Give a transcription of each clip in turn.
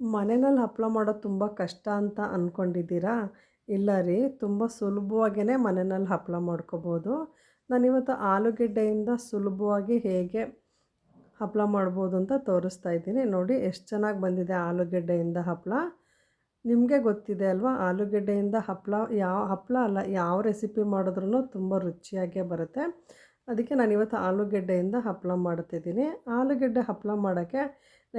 ಮನೆಯಲ್ಲಿ ಹಪ್ಪಳ ಮಾಡೋದು ತುಂಬ ಕಷ್ಟ ಅಂತ ಅಂದ್ಕೊಂಡಿದ್ದೀರಾ ಇಲ್ಲ ರೀ, ತುಂಬ ಸುಲಭವಾಗೇ ಮನೆಯಲ್ಲಿ ಹಪ್ಪಳ ಮಾಡ್ಕೋಬೋದು. ನಾನಿವತ್ತು ಆಲೂಗೆಡ್ಡೆಯಿಂದ ಸುಲಭವಾಗಿ ಹೇಗೆ ಹಪ್ಪಳ ಮಾಡ್ಬೋದು ಅಂತ ತೋರಿಸ್ತಾ ಇದ್ದೀನಿ. ನೋಡಿ, ಎಷ್ಟು ಚೆನ್ನಾಗಿ ಬಂದಿದೆ ಆಲೂಗೆಡ್ಡೆಯಿಂದ ಹಪ್ಪಳ ನಿಮಗೆ ಗೊತ್ತಿದೆ ಅಲ್ವಾ, ಆಲೂಗೆಡ್ಡೆಯಿಂದ ಹಪ್ಪಳ ಯಾವ ಹಪ್ಪಳ ಅಲ್ಲ, ಯಾವ ರೆಸಿಪಿ ಮಾಡಿದ್ರೂ ತುಂಬ ರುಚಿಯಾಗೇ ಬರುತ್ತೆ. ಅದಕ್ಕೆ ನಾನಿವತ್ತು ಆಲೂಗೆಡ್ಡೆಯಿಂದ ಹಪ್ಪಳ ಮಾಡ್ತಿದ್ದೀನಿ. ಆಲೂಗೆಡ್ಡೆ ಹಪ್ಪಳ ಮಾಡೋಕ್ಕೆ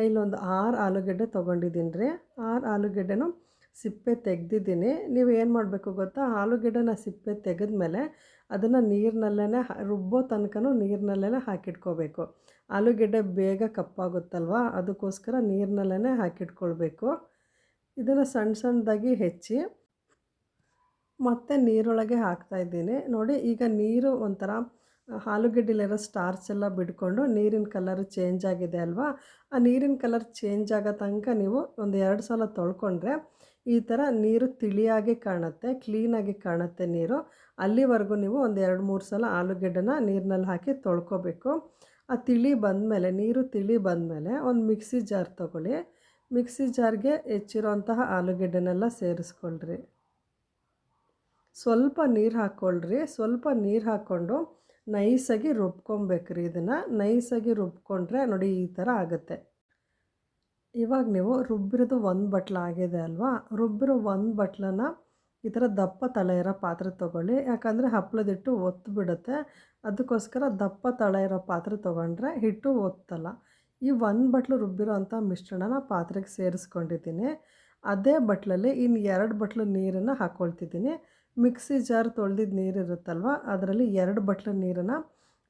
ಇಲ್ಲೊಂದು ಆರು ಆಲೂಗೆಡ್ಡೆ ತೊಗೊಂಡಿದ್ದೀನಿ ರೀ. ಆರು ಆಲೂಗೆಡ್ಡೆನೂ ಸಿಪ್ಪೆ ತೆಗೆದಿದ್ದೀನಿ. ನೀವು ಏನು ಮಾಡಬೇಕು ಗೊತ್ತಾ? ಆಲೂಗಡ್ಡೆನ ಸಿಪ್ಪೆ ತೆಗೆದ್ಮೇಲೆ ಅದನ್ನು ನೀರಿನಲ್ಲೇ ರುಬ್ಬೋ ತನಕನೂ ನೀರಿನಲ್ಲೇ ಹಾಕಿಟ್ಕೋಬೇಕು. ಆಲೂಗೆಡ್ಡೆ ಬೇಗ ಕಪ್ಪಾಗುತ್ತಲ್ವ? ಅದಕ್ಕೋಸ್ಕರ ನೀರಿನಲ್ಲೇ ಹಾಕಿಟ್ಕೊಳ್ಬೇಕು. ಇದನ್ನು ಸಣ್ಣ ಸಣ್ಣದಾಗಿ ಹೆಚ್ಚಿ ಮತ್ತೆ ನೀರೊಳಗೆ ಹಾಕ್ತಾಯಿದ್ದೀನಿ ನೋಡಿ, ಈಗ ನೀರು ಒಂಥರ ಆಲೂಗೆಡ್ಡೆಲಿರೋ ಸ್ಟಾರ್ಚ್ ಎಲ್ಲ ಬಿಟ್ಕೊಂಡು ನೀರಿನ ಕಲರ್ ಚೇಂಜ್ ಆಗಿದೆ ಅಲ್ವಾ? ಆ ನೀರಿನ ಕಲರ್ ಚೇಂಜ್ ಆಗೋ ತನಕ ನೀವು ಒಂದು ಎರಡು ಸಲ ತೊಳ್ಕೊಂಡ್ರೆ ಈ ಥರ ನೀರು ತಿಳಿಯಾಗಿ ಕಾಣುತ್ತೆ ಕ್ಲೀನಾಗಿ ಕಾಣುತ್ತೆ ನೀರು. ಅಲ್ಲಿವರೆಗೂ ನೀವು ಒಂದು ಎರಡು ಮೂರು ಸಲ ಆಲೂಗಡ್ಡೆನ ನೀರಿನಲ್ಲಿ ಹಾಕಿ ತೊಳ್ಕೊಬೇಕು. ಆ ತಿಳಿ ಬಂದಮೇಲೆ, ನೀರು ತಿಳಿ ಬಂದಮೇಲೆ ಒಂದು ಮಿಕ್ಸಿ ಜಾರ್ ತೊಗೊಳ್ಳಿ. ಮಿಕ್ಸಿ ಜಾರ್ಗೆ ಹೆಚ್ಚಿರೋಂತಹ ಆಲೂಗೆಡ್ಡೆನೆಲ್ಲ ಸೇರಿಸ್ಕೊಳ್ರಿ. ಸ್ವಲ್ಪ ನೀರು ಹಾಕ್ಕೊಳ್ರಿ. ಸ್ವಲ್ಪ ನೀರು ಹಾಕ್ಕೊಂಡು ನೈಸಾಗಿ ರುಬ್ಕೊಬೇಕ್ರಿ ಇದನ್ನು. ನೈಸಾಗಿ ರುಬ್ಕೊಂಡ್ರೆ ನೋಡಿ ಈ ಥರ ಆಗುತ್ತೆ. ಇವಾಗ ನೀವು ರುಬ್ಬಿರೋದು ಒಂದು ಬಟ್ಲು ಆಗಿದೆ ಅಲ್ವಾ? ರುಬ್ಬಿರೋ ಒಂದು ಬಟ್ಲನ್ನ ಈ ಥರ ದಪ್ಪ ತಳ ಇರೋ ಪಾತ್ರೆ ತೊಗೊಳ್ಳಿ. ಯಾಕಂದರೆ ಹಪ್ಪಳದಿಟ್ಟು ಒತ್ತು ಬಿಡುತ್ತೆ. ಅದಕ್ಕೋಸ್ಕರ ದಪ್ಪ ತಳೆ ಇರೋ ಪಾತ್ರೆ ತೊಗೊಂಡ್ರೆ ಹಿಟ್ಟು ಒತ್ತಲ್ಲ. ಈ ಒಂದು ಬಟ್ಲು ರುಬ್ಬಿರೋ ಅಂಥ ಮಿಶ್ರಣನ ಪಾತ್ರೆಗೆ ಸೇರಿಸ್ಕೊಂಡಿದ್ದೀನಿ. ಅದೇ ಬಟ್ಲಲ್ಲಿ ಇನ್ನು ಎರಡು ಬಟ್ಲು ನೀರನ್ನು ಹಾಕ್ಕೊಳ್ತಿದ್ದೀನಿ ಮಿಕ್ಸಿ ಜಾರ್ ತೊಳೆದಿದ್ದ ನೀರು ಇರುತ್ತಲ್ವ ಅದರಲ್ಲಿ ಎರಡು ಬಟ್ಲು ನೀರನ್ನು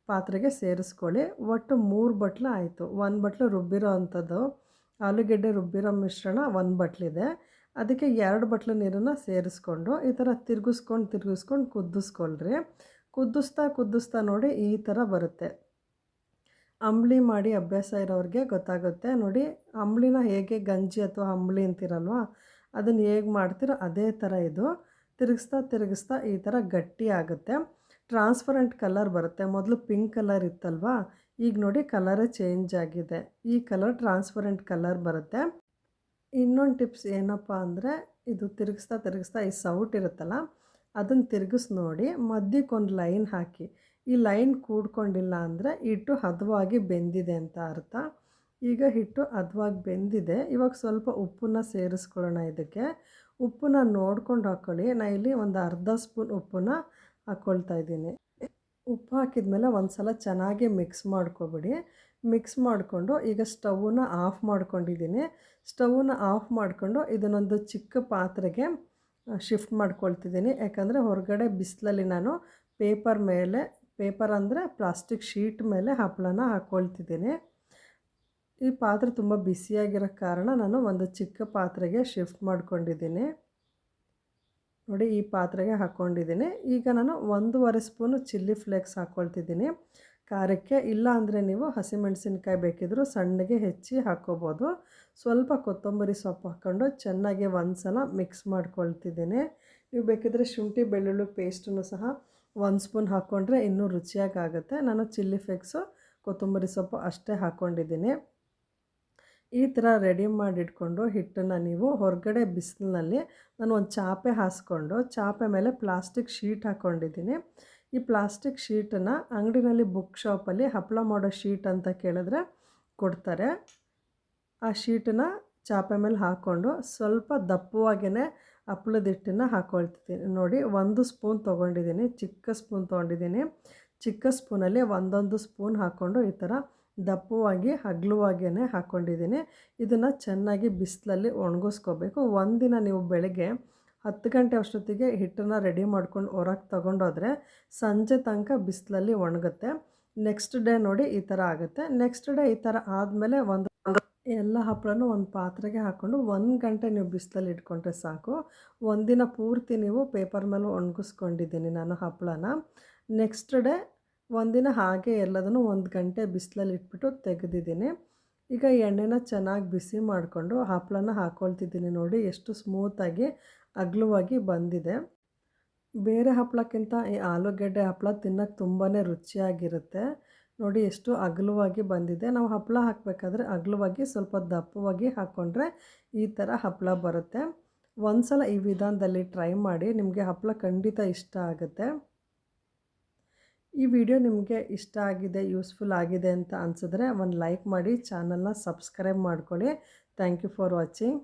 ಪಾತ್ರೆಗೆ ಸೇರಿಸ್ಕೊಳ್ಳಿ. ಒಟ್ಟು ಮೂರು ಬಟ್ಲು ಆಯಿತು. ಒಂದು ಬಟ್ಲು ರುಬ್ಬಿರೋ ಅಂಥದ್ದು. ಆಲೂಗೆಡ್ಡೆ ರುಬ್ಬಿರೋ ಮಿಶ್ರಣ ಒಂದು ಬಟ್ಲಿದೆ. ಅದಕ್ಕೆ ಎರಡು ಬಟ್ಲು ನೀರನ್ನು ಸೇರಿಸ್ಕೊಂಡು ಈ ಥರ ತಿರುಗಿಸ್ಕೊಂಡು ತಿರುಗಿಸ್ಕೊಂಡು ಕುದಿಸ್ಕೊಳ್ರಿ ಕುದಿಸ್ತಾ ಕುದಿಸ್ತಾ ನೋಡಿ ಈ ಥರ ಬರುತ್ತೆ. ಅಂಬ್ಲಿ ಮಾಡಿ ಅಭ್ಯಾಸ ಇರೋರಿಗೆ ಗೊತ್ತಾಗುತ್ತೆ. ನೋಡಿ, ಅಂಬ್ಲಿನ ಹೇಗೆ ಗಂಜಿ ಅಥವಾ ಅಂಬಳಿ ಅಂತಿರಲ್ವ? ಅದನ್ನು ಹೇಗೆ ಮಾಡ್ತೀರೋ ಅದೇ ಥರ ಇದು. ತಿರುಗಿಸ್ತಾ ತಿರುಗಿಸ್ತಾ ಈ ಥರ ಗಟ್ಟಿ ಆಗುತ್ತೆ. ಟ್ರಾನ್ಸ್ಪರೆಂಟ್ ಕಲರ್ ಬರುತ್ತೆ. ಮೊದಲು ಪಿಂಕ್ ಕಲರ್ ಇತ್ತಲ್ವಾ? ಈಗ ನೋಡಿ ಕಲರೇ ಚೇಂಜ್ ಆಗಿದೆ. ಈ ಕಲರ್ ಟ್ರಾನ್ಸ್ಪರೆಂಟ್ ಕಲರ್ ಬರುತ್ತೆ. ಇನ್ನೊಂದು ಟಿಪ್ಸ್ ಏನಪ್ಪ ಅಂದರೆ, ಇದು ತಿರುಗಿಸ್ತಾ ತಿರುಗಿಸ್ತಾ ಈ ಸೌಟ್ ಇರುತ್ತಲ್ಲ, ಅದನ್ನು ತಿರುಗಿಸಿ ನೋಡಿ. ಮಧ್ಯಕ್ಕೊಂದು ಲೈನ್ ಹಾಕಿ. ಈ ಲೈನ್ ಕೂಡ್ಕೊಂಡಿಲ್ಲ ಅಂದರೆ ಹಿಟ್ಟು ಹದವಾಗಿ ಬೆಂದಿದೆ ಅಂತ ಅರ್ಥ. ಈಗ ಹಿಟ್ಟು ಹದವಾಗಿ ಬೆಂದಿದೆ. ಇವಾಗ ಸ್ವಲ್ಪ ಉಪ್ಪನ್ನ ಸೇರಿಸ್ಕೊಳ್ಳೋಣ ಇದಕ್ಕೆ. ಉಪ್ಪನ್ನ ನೋಡ್ಕೊಂಡು ಹಾಕ್ಕೊಳ್ಳಿ ನಾನು ಇಲ್ಲಿ ಒಂದು ಅರ್ಧ ಸ್ಪೂನ್ ಉಪ್ಪನ್ನ ಹಾಕ್ಕೊಳ್ತಾ ಇದ್ದೀನಿ. ಉಪ್ಪು ಹಾಕಿದ್ಮೇಲೆ ಒಂದು ಸಲ ಚೆನ್ನಾಗಿ ಮಿಕ್ಸ್ ಮಾಡ್ಕೊಬಿಡಿ. ಮಿಕ್ಸ್ ಮಾಡಿಕೊಂಡು ಈಗ ಸ್ಟವನ್ನು ಆಫ್ ಮಾಡ್ಕೊಂಡಿದ್ದೀನಿ. ಸ್ಟವನ್ನು ಆಫ್ ಮಾಡಿಕೊಂಡು ಇದನ್ನೊಂದು ಚಿಕ್ಕ ಪಾತ್ರೆಗೆ ಶಿಫ್ಟ್ ಮಾಡ್ಕೊಳ್ತಿದ್ದೀನಿ. ಯಾಕಂದರೆ ಹೊರಗಡೆ ಬಿಸಿಲಲ್ಲಿ ನಾನು ಪೇಪರ್ ಮೇಲೆ, ಪೇಪರ್ ಅಂದರೆ ಪ್ಲಾಸ್ಟಿಕ್ ಶೀಟ್ ಮೇಲೆ ಹಪ್ಪಳನ ಹಾಕ್ಕೊಳ್ತಿದ್ದೀನಿ ಈ ಪಾತ್ರೆ ತುಂಬ ಬಿಸಿಯಾಗಿರೋ ಕಾರಣ ನಾನು ಒಂದು ಚಿಕ್ಕ ಪಾತ್ರೆಗೆ ಶಿಫ್ಟ್ ಮಾಡ್ಕೊಂಡಿದ್ದೀನಿ. ನೋಡಿ, ಈ ಪಾತ್ರೆಗೆ ಹಾಕ್ಕೊಂಡಿದ್ದೀನಿ ಈಗ ನಾನು ಒಂದೂವರೆ ಸ್ಪೂನು ಚಿಲ್ಲಿ ಫ್ಲೇಕ್ಸ್ ಹಾಕ್ಕೊಳ್ತಿದ್ದೀನಿ ಖಾರಕ್ಕೆ ಇಲ್ಲ ಅಂದರೆ ನೀವು ಹಸಿಮೆಣಸಿನ್ಕಾಯಿ ಬೇಕಿದ್ದರೂ ಸಣ್ಣಗೆ ಹೆಚ್ಚಿ ಹಾಕ್ಕೋಬೋದು ಸ್ವಲ್ಪ ಕೊತ್ತಂಬರಿ ಸೊಪ್ಪು ಹಾಕ್ಕೊಂಡು ಚೆನ್ನಾಗಿ ಒಂದು ಸಲ ಮಿಕ್ಸ್ ಮಾಡ್ಕೊಳ್ತಿದ್ದೀನಿ. ನೀವು ಬೇಕಿದ್ರೆ ಶುಂಠಿ, ಬೆಳ್ಳುಳ್ಳಿ ಪೇಸ್ಟನ್ನು ಸಹ ಒಂದು ಸ್ಪೂನ್ ಹಾಕ್ಕೊಂಡ್ರೆ ಇನ್ನೂ ರುಚಿಯಾಗಿ ಆಗುತ್ತೆ ನಾನು ಚಿಲ್ಲಿ ಫ್ಲೇಕ್ಸು ಕೊತ್ತಂಬರಿ ಸೊಪ್ಪು ಅಷ್ಟೇ ಹಾಕ್ಕೊಂಡಿದ್ದೀನಿ ಈ ಥರ ರೆಡಿ ಮಾಡಿಟ್ಕೊಂಡು ಹಿಟ್ಟನ್ನು ನೀವು ಹೊರಗಡೆ ಬಿಸಿಲಿನಲ್ಲಿ ನಾನು ಒಂದು ಚಾಪೆ ಹಾಸ್ಕೊಂಡು, ಚಾಪೆ ಮೇಲೆ ಪ್ಲಾಸ್ಟಿಕ್ ಶೀಟ್ ಹಾಕ್ಕೊಂಡಿದ್ದೀನಿ ಈ ಪ್ಲಾಸ್ಟಿಕ್ ಶೀಟನ್ನು ಅಂಗಡಿನಲ್ಲಿ ಬುಕ್ ಶಾಪಲ್ಲಿ ಹಪ್ಪಳ ಮಾಡೋ ಶೀಟ್ ಅಂತ ಕೇಳಿದ್ರೆ ಕೊಡ್ತಾರೆ. ಆ ಶೀಟನ್ನು ಚಾಪೆ ಮೇಲೆ ಹಾಕ್ಕೊಂಡು ಸ್ವಲ್ಪ ದಪ್ಪವಾಗೇ ಹಪ್ಪಳದ ಹಿಟ್ಟನ್ನು ಹಾಕ್ಕೊಳ್ತಿದ್ದೀನಿ ನೋಡಿ, ಒಂದು ಸ್ಪೂನ್ ತೊಗೊಂಡಿದ್ದೀನಿ, ಚಿಕ್ಕ ಸ್ಪೂನ್ ತೊಗೊಂಡಿದ್ದೀನಿ. ಚಿಕ್ಕ ಸ್ಪೂನಲ್ಲಿ ಒಂದೊಂದು ಸ್ಪೂನ್ ಹಾಕ್ಕೊಂಡು ಈ ಥರ ದಪ್ಪವಾಗಿ ಹಗ್ಲುವಾಗೇ ಹಾಕ್ಕೊಂಡಿದ್ದೀನಿ ಇದನ್ನು ಚೆನ್ನಾಗಿ ಬಿಸಿಲಲ್ಲಿ ಒಣಗಿಸ್ಕೋಬೇಕು. ಒಂದಿನ ನೀವು ಬೆಳಗ್ಗೆ ಹತ್ತು ಗಂಟೆ ಅಷ್ಟೊತ್ತಿಗೆ ಹಿಟ್ಟನ್ನು ರೆಡಿ ಮಾಡ್ಕೊಂಡು ಹೊರಗೆ ತೊಗೊಂಡೋದ್ರೆ ಸಂಜೆ ತನಕ ಬಿಸಿಲಲ್ಲಿ ಒಣಗುತ್ತೆ. ನೆಕ್ಸ್ಟ್ ಡೇ ನೋಡಿ ಈ ಥರ ಆಗುತ್ತೆ. ನೆಕ್ಸ್ಟ್ ಡೇ ಈ ಥರ ಆದಮೇಲೆ ಒಂದು ಎಲ್ಲ ಹಪ್ಪಳನೂ ಒಂದು ಪಾತ್ರೆಗೆ ಹಾಕ್ಕೊಂಡು ಒಂದು ಗಂಟೆ ನೀವು ಬಿಸಿಲಲ್ಲಿ ಇಟ್ಕೊಂಡ್ರೆ ಸಾಕು. ಒಂದಿನ ಪೂರ್ತಿ ನೀವು ಪೇಪರ್ ಮೇಲೆ ಒಣಗಿಸ್ಕೊಂಡಿದ್ದೀನಿ ನಾನು ಹಪ್ಪಳನ. ನೆಕ್ಸ್ಟ್ ಡೇ ಒಂದಿನ ಹಾಗೆ ಎಲ್ಲದನ್ನು ಒಂದು ಗಂಟೆ ಬಿಸಿಲಲ್ಲಿ ಇಟ್ಬಿಟ್ಟು ತೆಗೆದಿದ್ದೀನಿ. ಈಗ ಎಣ್ಣೆನ ಚೆನ್ನಾಗಿ ಬಿಸಿ ಮಾಡಿಕೊಂಡು ಹಪ್ಪಳನ ಹಾಕ್ಕೊಳ್ತಿದ್ದೀನಿ ನೋಡಿ, ಎಷ್ಟು ಸ್ಮೂತಾಗಿ ಅಗ್ಲವಾಗಿ ಬಂದಿದೆ. ಬೇರೆ ಹಪ್ಪಳಕ್ಕಿಂತ ಈ ಆಲೂಗೆಡ್ಡೆ ಹಪ್ಪಳ ತಿನ್ನೋಕ್ಕೆ ತುಂಬಾ ರುಚಿಯಾಗಿರುತ್ತೆ. ನೋಡಿ, ಎಷ್ಟು ಅಗಲವಾಗಿ ಬಂದಿದೆ. ನಾವು ಹಪ್ಪಳ ಹಾಕಬೇಕಾದ್ರೆ ಅಗಲವಾಗಿ, ಸ್ವಲ್ಪ ದಪ್ಪವಾಗಿ ಹಾಕ್ಕೊಂಡ್ರೆ ಈ ಥರ ಹಪ್ಪಳ ಬರುತ್ತೆ. ಒಂದು ಸಲ ಈ ವಿಧಾನದಲ್ಲಿ ಟ್ರೈ ಮಾಡಿ, ನಿಮಗೆ ಹಪ್ಪಳ ಖಂಡಿತ ಇಷ್ಟ ಆಗುತ್ತೆ. ಈ ವಿಡಿಯೋ ನಿಮಗೆ ಇಷ್ಟ ಆಗಿದೆ, ಯೂಸ್ಫುಲ್ ಆಗಿದೆ ಅಂತ ಅನಿಸಿದ್ರೆ ಒಂದು ಲೈಕ್ ಮಾಡಿ, ಚಾನಲ್ನ ಸಬ್ಸ್ಕ್ರೈಬ್ ಮಾಡ್ಕೊಳ್ಳಿ. Thank you for watching.